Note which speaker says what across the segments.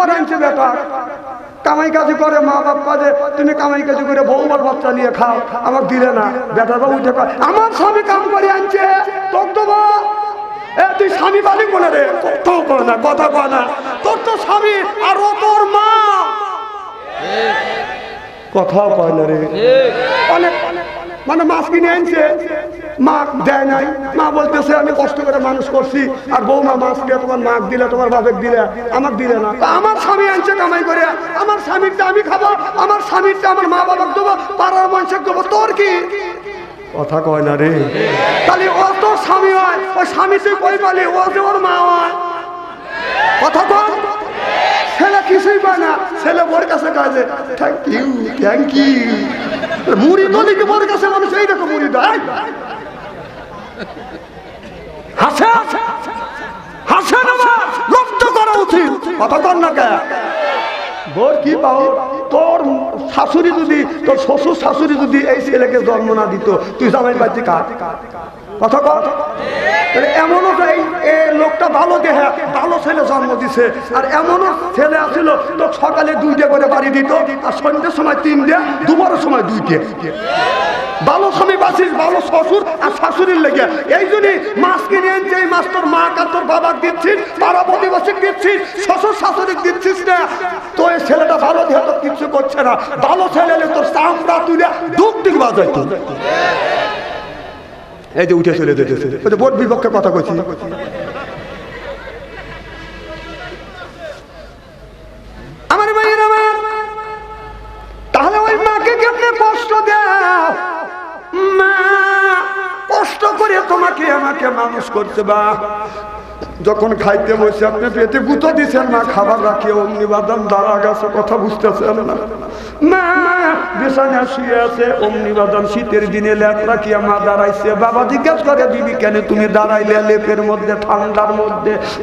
Speaker 1: করে আনছে বেটা। কামাই কাজে করে মা বাপ কাজে। তুমি কামাই কাজে করে বউবার বাচ্চা নিয়ে খাও। আমার দিলে না। বেটাটা উঠে কয়, আমার স্বামী কাম করে আনছে। তোর তো বা এ তুই স্বামী বালি বলে রে? কথাও না কথা কয় না। তোর তো স্বামী আর ও তোর মা। কথাও কয় না রে। অনেক অনেক মানে মাছ কিনে আনছে মা দেয় নাই। মা বলতেছে, আমি কষ্ট করে মানুষ করছি, আর বৌমা মাছ দিয়ে তোমার মাছ দিলে, তোমার বাপের দিলে, আমার দিলে না। আমার স্বামী আনছে কামাই করে। আমার স্বামীরটা আমি খাব, আমার স্বামীরটা আমার মা বাবার দেবো, পাড়ার মানুষের দেবো। তোর কি? কথা কয় না রে। তাহলে ও তোর স্বামী হয়, ওই স্বামী তুই কই পালি? ও যে ওর মা হয়। কথা কয়? ছেলে কিছুই পায় না। ছেলে ওর কাছে কাজে থ্যাংক ইউ থ্যাংক ইউ মুড়ি তো লিখে ওর কাছে মানুষ এইরকম মুড়ি দেয় হাসে হাসে না রক্ত করা উচিত। কথা কর না কে? বোর কি পাও? তোর শাশুড়ি যদি তোর শ্বশুর শাশুড়ি যদি এই ছেলেকে জন্ম না দিত তুই জামাই পাচ্ছি কার? কথা তাহলে এমনও এ লোকটা ভালো দেহে, ভালো ছেলে জন্ম দিছে। আর এমনও ছেলে আছিল তো সকালে দুইটে করে বাড়ি দিত, আর সন্ধ্যের সময় তিনটে দুবারের সময় দুই দুইটে। ভালো স্বামী বাসিস, ভালো শ্বশুর আর শাশুড়ির লেগে। এই জন্যই মাছ কিনে এই মাছ তোর মা কার তোর বাবা দিচ্ছিস পাড়া প্রতিবেশী দিচ্ছিস, শ্বশুর শাশুড়ি দিচ্ছিস না। তো এই ছেলেটা ভালো দেহে তো কিচ্ছু করছে না। ভালো ছেলে তোর চামড়া তুলে দুঃখ দিক বাজাইতো। এই যে উঠে চলে যেতেছে বোর্ড বিপক্ষে কথা কইছি। তাহলে ওই মাকে আপনি কষ্ট মা, কষ্ট করে তোমাকে, আমাকে মানুষ করছে, বা যখন খাইতে বসে আপনি পেটে গুঁতো দিচ্ছেন মা, খাবার রাখিয়ে অমনি বাদাম দাঁড়া গেছে, কথা বুঝতেছেন না। তুমি দাঁড়াইলে লেপের মধ্যে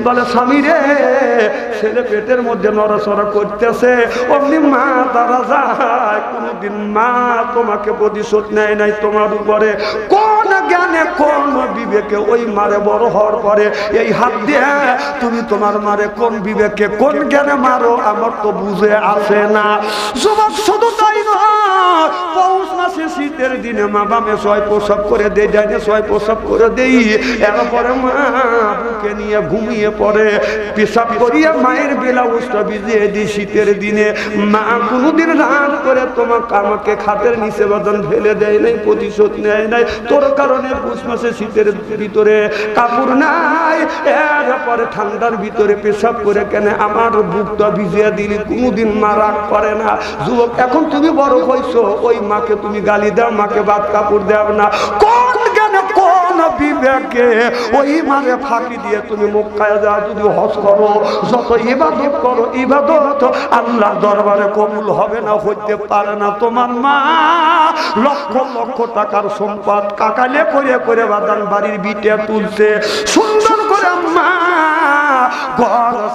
Speaker 1: বলে, স্বামী রে, ছেলে পেটের মধ্যে করতেছে। মা, দাঁড়া মা তোমাকে প্রতিশোধ নেয় নাই তোমার উপরে। কোন জ্ঞানে কোন বিবেকে ওই মারে বড় হওয়ার পরে এই হাত দিয়ে, তুমি তোমার মারে কোন বিবেকে, কোন জ্ঞানে মারো, আমার তো বুঝে আসে না। যুবক শুধু তাই শীতের দিনে মা বামে প্রসব করে প্রসব করে দেই এরপরে মা বুকে নিয়ে ঘুমিয়ে পড়ে, পেশাব করিয়া মায়ের বেলা উষ্টা ভিজিয়ে শীতের দিনে। মা কোনোদিন রাত করে তোমাকে আমাকে খাতের নিচে বাদন ফেলে দেয় নাই, প্রতিশোধ নেয় নাই। তোর কারণে পৌষ মাসে শীতের ভিতরে কাপড় নাই। এরপরে ঠান্ডার ভিতরে পেশাব করে কেন আমার বুকটা ভিজিয়ে দিলি, কোনোদিন মা রাগ করে না। যুবক, এখন তুমি বড় হইছো, ওই মাকে তুমি গালি দাও, মাকে বাদ কাপড় দাও না। কোন কেন কোন ওই ফাঁকি দিয়ে তুমি যা যদি করো। যত ইবাদত করো, ইবাদত আল্লাহ দরবারে কবুল হবে না, হইতে পারে না। তোমার মা লক্ষ লক্ষ টাকার সম্পদ কাকালে করে করে বাদান বাড়ির বিটে তুলছে। সুন্দর করে মা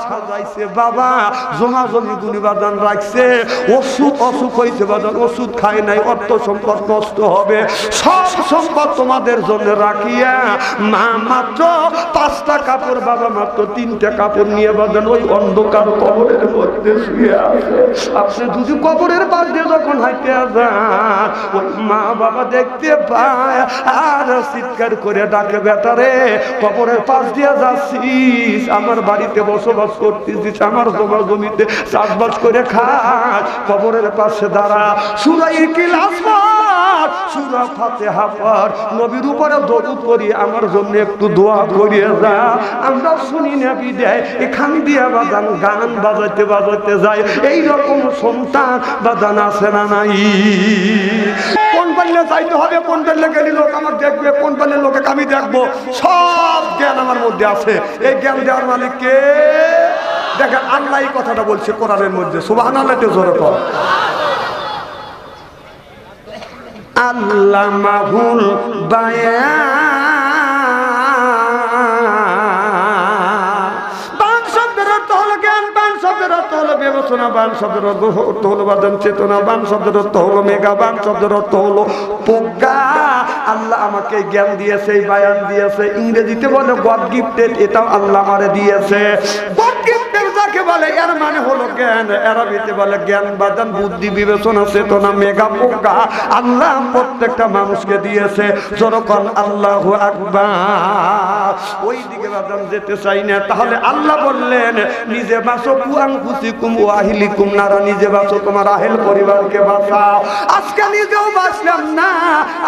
Speaker 1: সাজাইছে। বাবা জমা জমি গুনি রাখছে। ওষুধ অসুখ হয়েছে বাদান, ওষুধ খায় নাই, অর্থ সম্পদ নষ্ট হবে। সব সম্পদ তোমাদের জন্য রাখিয়া মা মাত্র পাঁচটা কাপড়, বাবা মাত্র তিনটা কাপড় নিয়ে বাদান ওই অন্ধকার কবরের মধ্যে আপনি যদি কবরের পাশ যখন হাইতে যান, ওই মা বাবা দেখতে পায়, আর চিৎকার করে ডাকে বেটারে কবরের পাশ দিয়ে যাচ্ছিস, আমার বাড়িতে বসবাস করতেছিস আমার জমা জমিতে চাষবাস করে খাস কবরের পাশে দাঁড়া, সুরাই যায়। এই সন্তান নাই? কোন হবে, কোন লোক দেখবে, কোন পাল্লে লোকে আমি দেখব? সব জ্ঞান আমার মধ্যে আছে। এই জ্ঞান দেওয়ার মালিক কে? দেখেন, আল্লাহ এই কথাটা বলছে কোরআনের মধ্যে সুবাহ আল্লাহ জোরে কর অর্থ হলো জ্ঞান, বান হলো বিবেচনা, বান হলো হলো হলো আল্লাহ আমাকে জ্ঞান দিয়েছে ইংরেজিতে বলে গড গিফটেড এটাও আল্লাহ আমারে দিয়েছে। বলে, এর মানে হলো জ্ঞান। এরাবিতে বলে, জ্ঞান বাদান, বুদ্ধি বিবেচনা, চেতনা, মেগা পোকা। আল্লাহ প্রত্যেকটা মানুষকে দিয়েছে আল্লাহ ওই দিকে বাদান যেতে চাই না, তাহলে আল্লাহ বললেন, নিজে বাঁচো কুয়াং কুম ওয়াহিলিকুম নারা, নিজে তোমার আহেল পরিবারকে বাঁচাও। আজকে নিজেও বাঁচলাম না,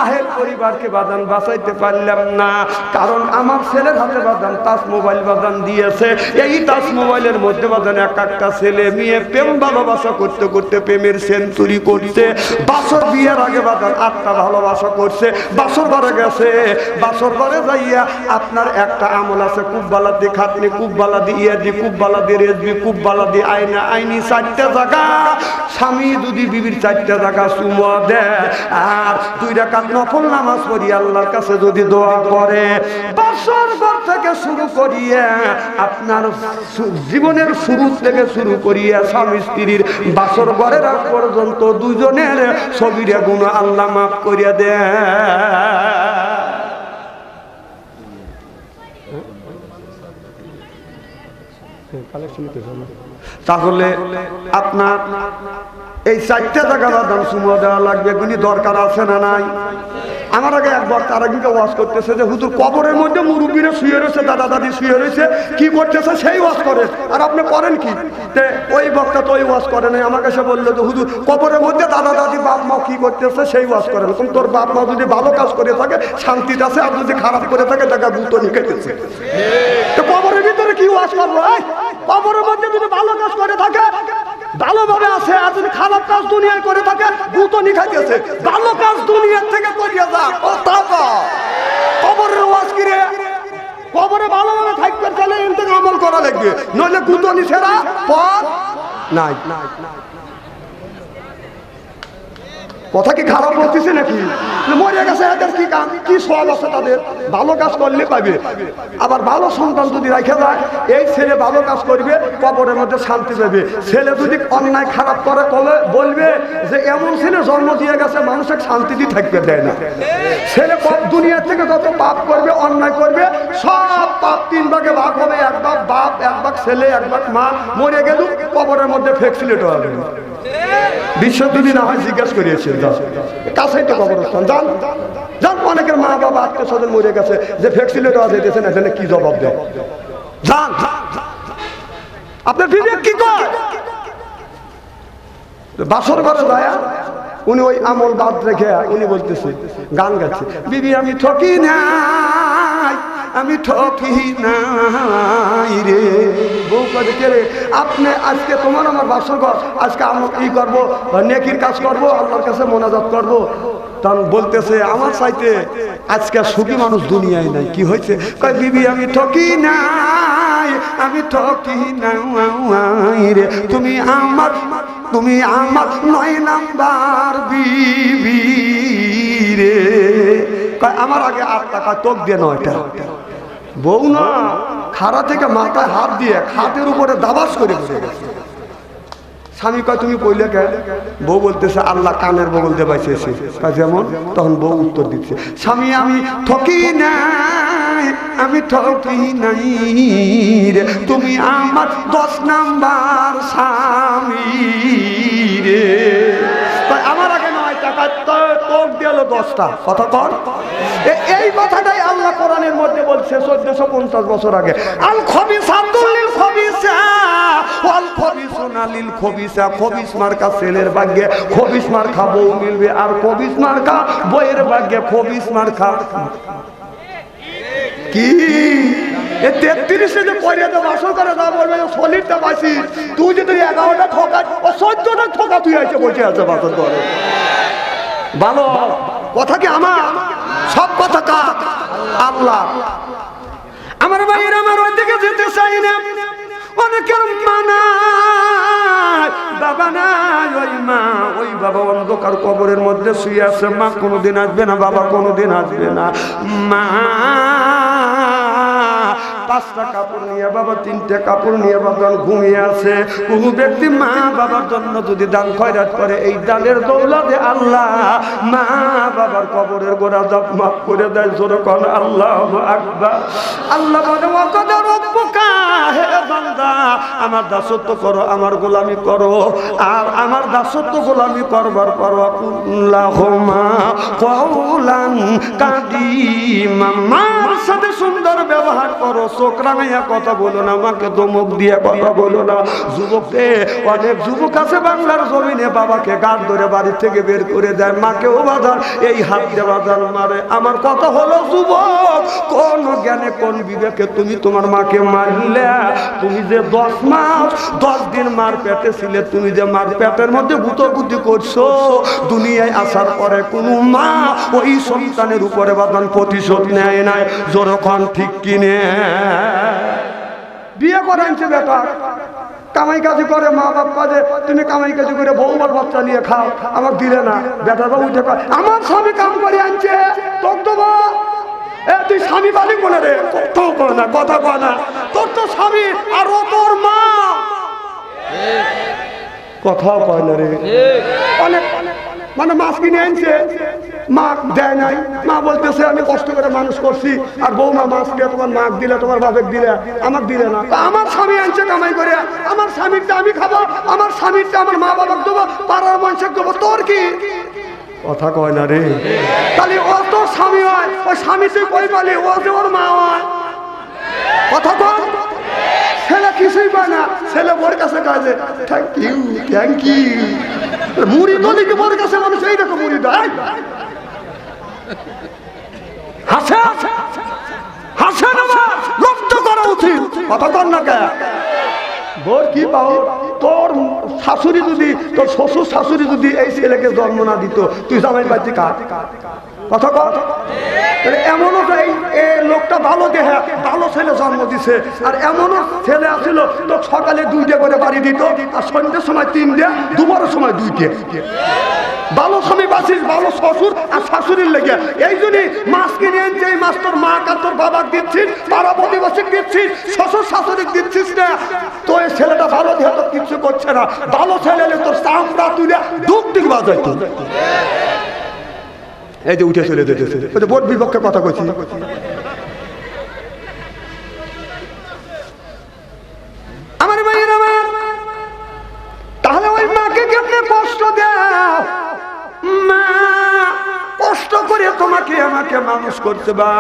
Speaker 1: আহেল পরিবারকে বাদান বাঁচাইতে পারলাম না, কারণ আমার ছেলের হাতে বাদান তাস মোবাইল বাদান দিয়েছে। এই তাস মোবাইলের মধ্যে বাদান এক একটা ছেলে মেয়ে প্রেম ভালোবাসা করতে করতে প্রেমের সেঞ্চুরি করছে। বাসর বিয়ের আগে বাদান আটটা ভালোবাসা করছে। বাসর ঘরে গেছে। বাসর ঘরে যাইয়া আপনার একটা আমল আছে কুব্বালা দি খাতনি কুব্বালা দি ইয়া দি কুব্বালা দি রেজবি কুব্বালা দি আইনা আইনি চারটা জায়গা। স্বামী যদি বিবির চারটা জায়গা চুমা দেয়, আর দুই রাকাত নফল নামাজ পড়ি, আল্লাহর কাছে যদি দোয়া করে। বাসর ঘর থেকে শুরু করিয়ে আপনার জীবনের শুরু থেকে শুরু করিয়া স্বামী স্ত্রীর বাসর ঘরের পর্যন্ত দুজনের ছবিরে গুণ আল্লাহ মাফ করিয়া দেয় তাহলে আপনার এই চারটে জায়গা দাম সুমো দেওয়া লাগবে এগুলি দরকার আছে না নাই? আমার আগে একবার তারা কিন্তু ওয়াজ করতেছে যে, হুজুর, কবরের মধ্যে মুরব্বীরা শুয়ে রয়েছে, দাদা দাদি শুয়ে রয়েছে, কি করতেছে সেই ওয়াজ করে। আর আপনি করেন কি? ওই বক্তা তো ওই ওয়াজ করে নাই। আমাকে সে বলল যে, হুজুর, কবরের মধ্যে দাদা দাদি বাপ মা কি করতেছে সেই ওয়াজ করেন কিন্তু তোর বাপ মা যদি ভালো কাজ করে থাকে, শান্তিতে আছে, আর যদি খারাপ করে থাকে, তাকে গুতো নিকেতেছে তো, কবরের ভিতরে কি ওয়াজ করব? কবরের মধ্যে যদি ভালো কাজ করে থাকে ভালোভাবে আছে, আর যদি খারাপ কাজ দুনিয়ায় করে থাকে গুতো নিখাইতেছে। ভালো কাজ দুনিয়ার থেকে করিয়া যা কথা কবরের ওয়াজ কিরে কবরে ভালোভাবে থাকতে চাইলে আমল করা লাগবে। নইলে গুতো নিছেরা পথ নাই। কথা কি খারাপ বলতেছে নাকি? মরে গেছে এদের কি কাম? কি সব আছে তাদের? ভালো কাজ করলে পাবে আবার ভালো সন্তান যদি রাখে যায়, এই ছেলে ভালো কাজ করবে, কবরের মধ্যে শান্তি পাবে ছেলে যদি অন্যায় খারাপ করে কবে বলবে যে, এমন ছেলে জন্ম দিয়ে গেছে, মানুষের শান্তিতে থাকতে দেয় না। ছেলে পাপ দুনিয়ার থেকে যত পাপ করবে, অন্যায় করবে, সব পাপ তিন ভাগে ভাগ হবে, এক ভাগ বাপ, এক ভাগ ছেলে, এক ভাগ মা, মরে গেল কবরের মধ্যে ফেক্সিলেট হবে বিশ্ব যদি না হয় জিজ্ঞেস করিয়েছেন কাছেই তো কবরস্থান, যান। যান, অনেকের মা বাবা, আত্মীয় স্বজন মরে গেছে, যে ভ্যাকসিনেট আছে দিয়েছেন এখানে কি জবাব দেয়? যান। আপনার বিবেক কি কয় বাসর ঘরে যায় উনি ওই আমল বাদ রেখে, উনি বলতেছে, গান গাচ্ছে বিবি আমি ঠকি নাই। আমি ঠকি নাই রে। বউ কাজে কে রে, আপনি আজকে তোমার আমার বাসর ঘর, আজকে আমি ই করব? নেকির কাজ করব, আল্লাহর কাছে মোনাজাত করব? তখন বলতেছে, আমার চাইতে আজকে সুখী মানুষ দুনিয়ায় নাই, কি হয়েছে? কয়, বিবি, আমি ঠকি নাই, আমি ঠকি নাই রে। তুমি আমার তুমি আমার নয় নাম্বার বিবি রে। কয়, আমার আগে আট টাকা তোক দিয়ে নয়টা। বউ না, খাড়া থেকে মাথায় হাত দিয়ে খাটের উপরে দাবাস করে বসে গেছে। স্বামী কয়, তুমি কইলে কে? বউ বলতেছে, আল্লাহ কানের বগল বাইছেছে কয়, যেমন? তখন বউ উত্তর দিচ্ছে, স্বামী, আমি ঠকি নাই, আমি ঠকি নাই রে। তুমি আমার দশ নাম্বার স্বামী রে। দশটা। কথা এই কথাটাই আল্লাহ কোরআনের মধ্যে বলছে চোদ্দশো পঞ্চাশ বছর আগে। আল খবিস আব্দুল খবিসা, ওয়াল খবিসুনা লিল খবিসা। খবিস মার্কা ছেলের ভাগ্যে, খবিস মার্কা বউ মিলবে, আর খবিস মার্কা বইয়ের ভাগ্যে, খবিস মার্কা। কি? তেত্রিশে যে পরে তো বাসন করে দাম বলবে সলিডটা বাসি, তুই যে তুই এগারোটা ঠকা, ও চোদ্দটা ঠকা তুই আছে বসে আছে ভালো। কথা কি আমার? সব কথা কা? আল্লাহ। আমার ভাইয়ের আমার ওই দিকে যেতে চাই না। অনেকের মানা বাবা নাই, ওই মা, ওই বাবা অন্ধকার কবরের মধ্যে শুয়ে আছে। মা কোনোদিন আসবে না, বাবা কোনোদিন আসবে না। মা পাঁচটা কাপড় নিয়ে, বাবা তিনটে কাপড় নিয়ে বাবা ঘুমিয়ে আছে। কোন ব্যক্তি মা বাবার জন্য যদি দান খয়রাত করে, এই দানের দৌলাতে আল্লাহ মা বাবার কবরের গোড়া জব মাফ করে দেয়। যেরকম আল্লাহ আকবার। আল্লাহ বলে আমার দাসত্ব করো, আমার গোলামি করো। আর আমার দাসত্ব গোলামি করবার পর আল্লাহুমা কওলান কাদিমা মার সাথে সুন্দর ব্যবহার করো। চোখ রাঙাইয়া কথা বলো না আমাকে দমক দিয়ে কথা বলো না। যুবককে, অনেক যুবক আছে বাংলার জমিনে, বাবাকে গান ধরে বাড়ি থেকে বের করে দেয়। মাকেও বাজার এই হাত দিয়ে বাজার মারে। আমার কথা হলো, যুবক জ্ঞানে কোন বিবেকে তুমি তোমার মাকে মারলে? তুমি যে দশ মাস, দশ দিন মার পেটে ছিলে, তুমি যে মার পেটের মধ্যে গুতগুতি করছ, দুনিয়ায় আসার পরে কোন মা ওই সন্তানের উপরে বাদান প্রতিশোধ নেয় নাই। জোরক্ষণ ঠিক কিনে? বিয়ে করে আনছে বেটা। কামাই কাজে করে, মা বাপ কাজে। তুমি কামাই কাজে করে বউবার বাচ্চা নিয়ে খাও। আমার দিলে না। বেটা বাবু আমার স্বামী কাম করে আনছে। তোর তো বা এ, তুই স্বামী বালি বলে রে কথাও কয় না, কথা কয় না। তোর তো স্বামী, আর ও তোর মা। কথাও কয় না রে। অনেক মানে মাছ কিনে আনছে। মা দেয় নাই। মা বলতেছে, আমি কষ্ট করে মানুষ করছি, আর বৌমা মাছ দিয়ে তোমার মাক দিলে, তোমার বাপের দিলে, আমার দিলে না। আমার স্বামী আনছে কামাই করে। আমার স্বামীরটা আমি খাব আমার স্বামীরটা আমার মা বাবার দেবো, পাড়ার মানুষের দেবো। তোর কি? কথা কয় না রে। তাহলে ও তোর স্বামী হয় ওই স্বামী তুই কই পালি? ও যে ওর মা হয়। কথা কয়? ছেলে কিছুই পায় না। ছেলে ওর কাছে কাজে থ্যাংক ইউ থ্যাংক ইউ মুড়ি দলিকে ওর কাছে, মানুষ এইরকম মুড়ি দেয়। হাসে? হাসে হাসে না রক্ত করা উচিত কথা কর না কে? বোর কি পাও? তোর শাশুড়ি যদি, তোর শ্বশুর শাশুড়ি যদি এই ছেলেকে জন্ম না দিত, তুই জামাই পাচ্ছি কথা কথা এমনও তো এই এ লোকটা ভালো দেহে ভালো ছেলে জন্ম দিছে। আর এমনও ছেলে আসছিল তো সকালে দুইটা করে বাড়ি দিত, আর সন্ধ্যের সময় তিনটে, দুপুরের সময় দুইটে। ভালো স্বামী বাসিস ভালো শ্বশুর আর শাশুড়ির লেগে। এই জন্যই মাছ কিনে আনছে এই মাছ তোর মা আর তোর বাবা দিচ্ছিস, পাড়া প্রতিবেশী দিচ্ছিস, শ্বশুর শাশুড়ি দিচ্ছিস না। তো এই ছেলেটা ভালো দেহে তো কিছু করছে না। ভালো ছেলে তোর চামড়া তুলে দুধ দিক বাজাইতো। এই যে উঠে চলে যেতেছে। বোর্ড বিপক্ষে কথা কইছি। করতে বা।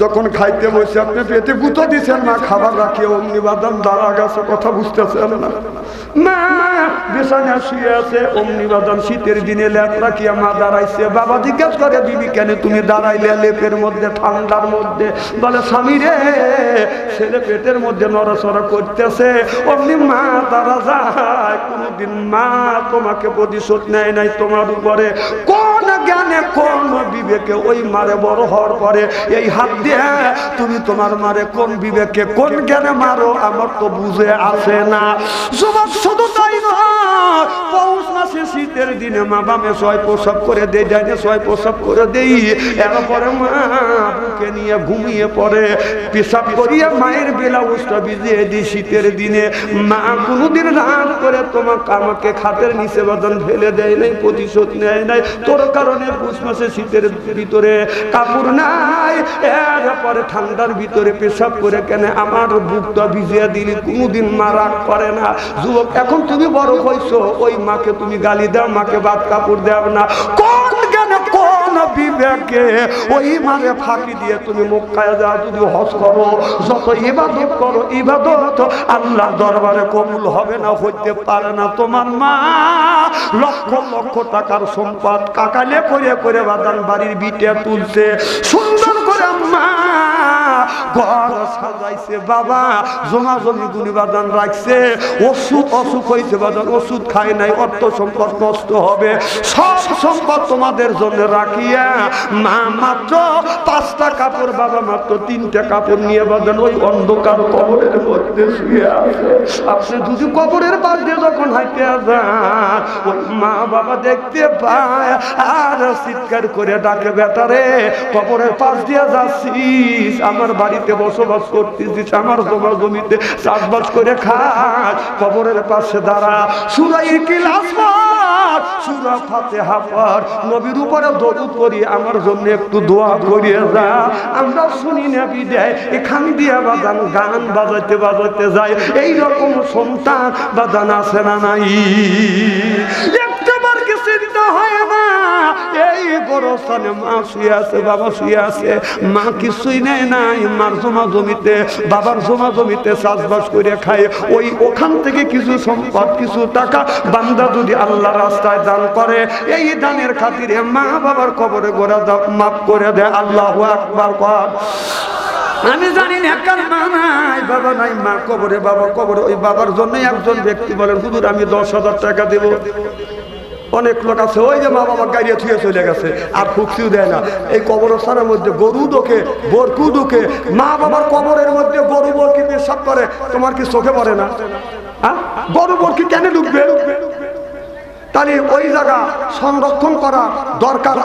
Speaker 1: যখন খাইতে বসে আপনি পেটে গুঁতো দিচ্ছেন মা, খাবার রাখি, অমনি বাদাম দাঁড়া গেছে কথা বুঝতেছেন না। তুমি দাঁড়াইলে লেপের মধ্যে, ঠান্ডার মধ্যে? বলে, স্বামী রে পেটের মধ্যে করতেছে। মা দাঁড়া মা তোমাকে প্রতিশোধ নেয় নাই তোমার উপরে। কোন জ্ঞানে কোন বিবেকে ওই মারে বড় হওয়ার পরে এই হাত দিয়ে তুমি তোমার মারে কোন বিবেকে কোন জ্ঞানে মারো আমার তো বুঝে আসে না। যুবক, শুধু তাই পৌষ মাসে শীতের দিনে মা বামে ছয় প্রসব করে দেই ডাইনে ছয় প্রসব করে দেই এরপরে মা বুকে নিয়ে ঘুমিয়ে পড়ে, পেশাব করিয়া মায়ের ব্লাউজটা ভিজিয়ে দিই শীতের দিনে। মা কোনোদিন রাত করে তোমাকে আমাকে খাতের নিচে বাদন ফেলে দেয় নাই, প্রতিশোধ নেয় নাই, তোর কারণে পুষ মাসে শীতের ভিতরে কাপড় নাই। এরপরে ঠান্ডার ভিতরে পেশাব করে কেন আমার বুকটা ভিজিয়ে দিলি? কোনোদিন মা রাগ করে না। যুবক, এখন তুমি বড় হইছো। ওই মাকে তুমি গালি দাও, মাকে বাদ কাপড় দেও না। কোন বিবেকে ওই মানে ফাঁকি দিয়ে তুমি মক্কায় যা যদি হজ করো, যত ইবাদত করো, ইবাদত আল্লাহ দরবারে কবুল হবে না, হইতে পারে না। তোমার মা লক্ষ লক্ষ টাকার সম্পদ কাকালে করে করে বাদান বাড়ির বিটে তুলছে। সুন্দর করে মা ঘর সাজাইছে, বাবা। জমা রাখছে। ওষুধ অসুখ হয়েছে ওষুধ খায় নাই, অর্থ সম্পদ নষ্ট হবে। সব সম্পদ তোমাদের জন্য রাখিয়া, মা মাত্র পাঁচটা কাপড়, বাবা মাত্র তিনটা কাপড় নিয়ে ওই অন্ধকার কবরের মধ্যে শুয়ে আপনি কবরের যখন যান, ওই মা বাবা দেখতে পায়, আর চিৎকার করে ডাকে বেটারে কবরের পাশ দিয়ে যাচ্ছিস, আমার বাড়িতে বসবাস করতেছিস, আমার জমা জমিতে চাষবাস করে খাস। কবরের পাশে দাঁড়া। সুরাই কিলাস আমার জন্য একটু দোয়া করিয়ে যা। আমরা শুনি না বিদায় এখান দিয়ে বাজান গান যায়। এই রকম সন্তান বাজান আছে না নাই? কি চিন্তা হয়? এই মা আছে, বাবা শুয়ে আছে। মা কিছুই নাই জমা জমিতে, বাবার জমা জমিতে চাষবাস করে খায়। ওই ওখান থেকে কিছু কিছু টাকা যদি আল্লাহ রাস্তায় এই খাতিরে মা বাবার কবরে করে দেয় আল্লাহ কর। আমি জানি না নাই, বাবা নাই, মা কবরে, বাবা কবরে, ওই বাবার জন্য একজন ব্যক্তি বলেন, হুজুর, আমি দশ হাজার টাকা দেব। অনেক লোক আছে, ওই যে মা বাবা গাড়িয়ে থুয়ে চলে গেছে, আর ফুকসিও দেয় না। এই কবরস্থানের মধ্যে গরু দোকে বরকু দোকে মা বাবার কবরের মধ্যে গরু, বরকি পেশাব করে, তোমার কি চোখে পড়ে না? গরু, বরকি কেন ঢুকবে তাহলে ওই জায়গা সংরক্ষণ করা দরকার